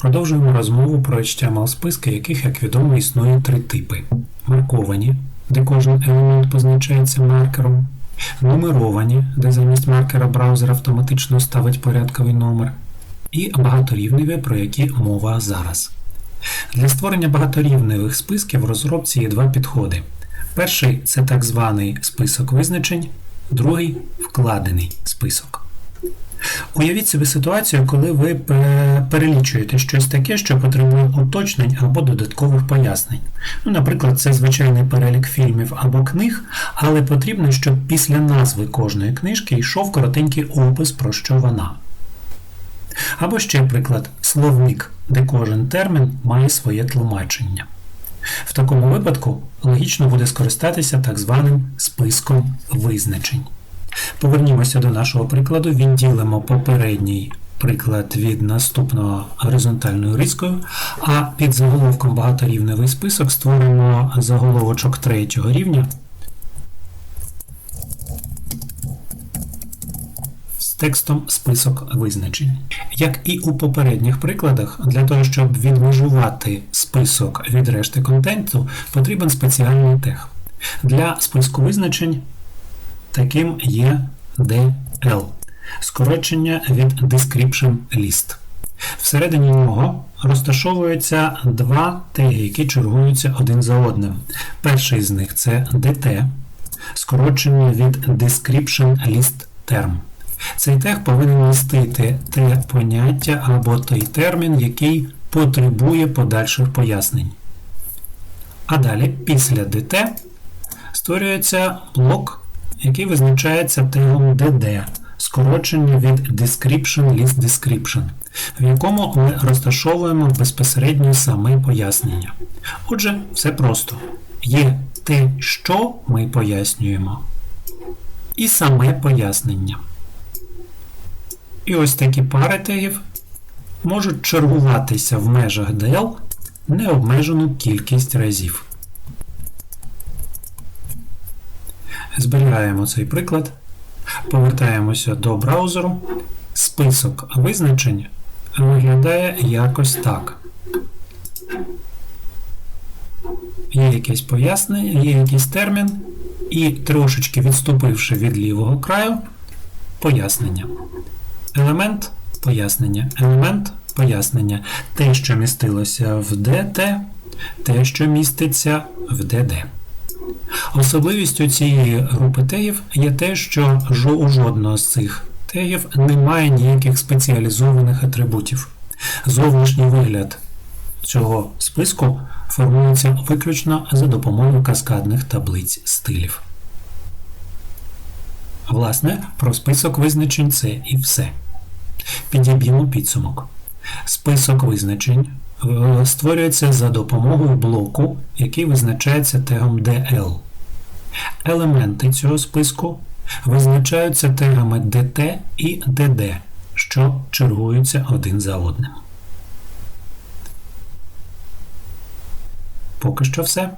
Продовжуємо розмову про HTML списки, яких, як відомо, існує три типи: марковані, де кожен елемент позначається маркером, нумеровані, де замість маркера браузер автоматично ставить порядковий номер, і багаторівневі, про які мова зараз. Для створення багаторівневих списків в розробці є два підходи. Перший це так званий список визначень, другий вкладений список. Уявіть собі ситуацію, коли ви перелічуєте щось таке, що потребує уточнень або додаткових пояснень. Ну, наприклад, це звичайний перелік фільмів або книг, але потрібно, щоб після назви кожної книжки йшов коротенький опис, про що вона. Або ще приклад словник, де кожен термін має своє тлумачення. В такому випадку логічно буде скористатися так званим списком визначень. Повернімося до нашого прикладу, відділимо попередній приклад від наступного горизонтальною рискою, а під заголовком багаторівневий список створимо заголовочок третього рівня текстом список визначень. Як і у попередніх прикладах, для того, щоб відмежувати список від решти контенту, потрібен спеціальний тег. Для списку визначень таким є DL, скорочення від Description List. Всередині нього розташовуються два теги, які чергуються один за одним. Перший з них це DT, скорочення від Description List Term. Цей тег повинен містити те поняття або той термін, який потребує подальших пояснень. А далі, після DT, створюється блок, який визначається тегом DD, скорочення від Description List Description, в якому ми розташовуємо безпосередньо саме пояснення. Отже, все просто. Є те, що ми пояснюємо, і саме пояснення. І ось такі пари тегів можуть чергуватися в межах DL необмежену кількість разів. Зберігаємо цей приклад, повертаємося до браузеру. Список визначень виглядає якось так. Є якесь пояснення, є якийсь термін, і трошечки відступивши від лівого краю, пояснення. Елемент пояснення. Елемент пояснення. Те, що містилося в DT, те, що міститься в DD. Особливістю цієї групи тегів є те, що у жодного з цих тегів немає ніяких спеціалізованих атрибутів. Зовнішній вигляд цього списку формується виключно за допомогою каскадних таблиць стилів. Власне, про список визначень це і все. Підіб'ємо підсумок. Список визначень е, створюється за допомогою блоку, який визначається тегом DL. Елементи цього списку визначаються тегами DT і DD, що чергуються один за одним. Поки що все.